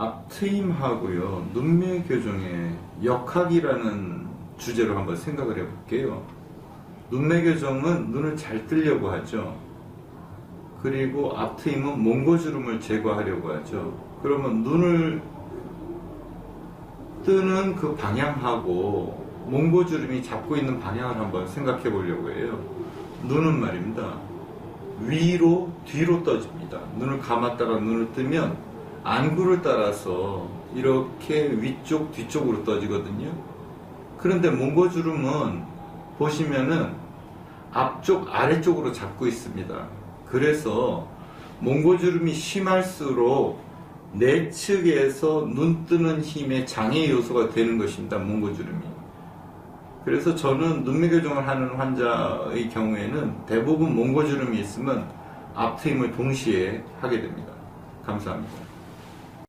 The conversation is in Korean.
앞트임하고요 눈매 교정의 역학이라는 주제로 한번 생각을 해볼게요. 눈매 교정은 눈을 잘 뜨려고 하죠. 그리고 앞트임은 몽고주름을 제거하려고 하죠. 그러면 눈을 뜨는 그 방향하고 몽고주름이 잡고 있는 방향을 한번 생각해 보려고 해요. 눈은 말입니다. 위로 뒤로 떠집니다. 눈을 감았다가 눈을 뜨면 안구를 따라서 이렇게 위쪽 뒤쪽으로 떠지거든요. 그런데 몽고주름은 보시면은 앞쪽 아래쪽으로 잡고 있습니다. 그래서 몽고주름이 심할수록 내측에서 눈 뜨는 힘의 장애 요소가 되는 것입니다. 몽고주름이. 그래서 저는 눈매 교정을 하는 환자의 경우에는 대부분 몽고주름이 있으면 앞트임을 동시에 하게 됩니다. 감사합니다.